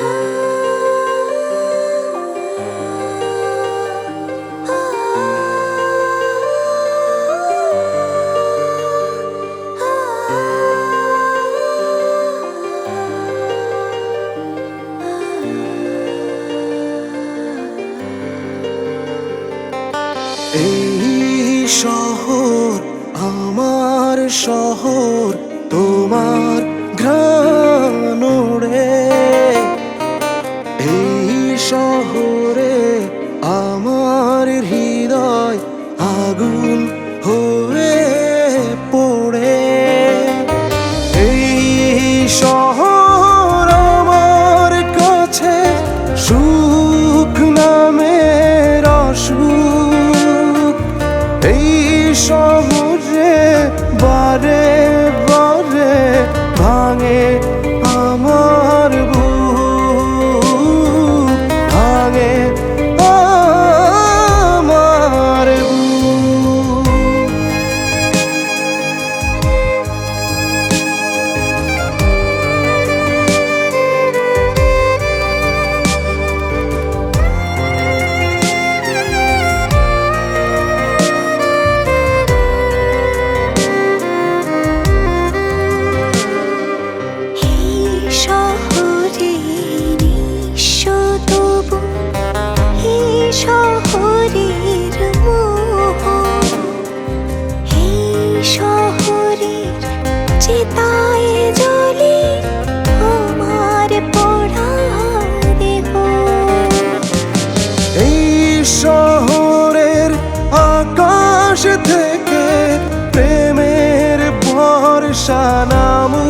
এই শহর আমার শহর তোমার ঘ্রাণ এই শহরে আমার হৃদয় আগুন হয়ে পড়ে। এই শহর আমার কাছে সুখ নামের অসুখ। এই শহরে ভরসা নামু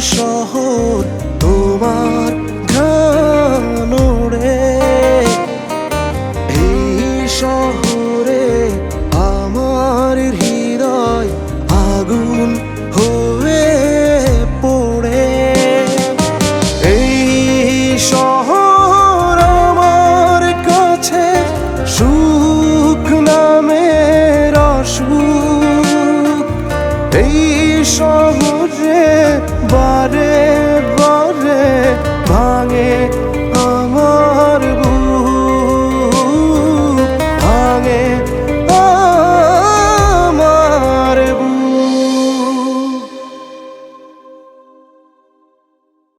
শহর তোমার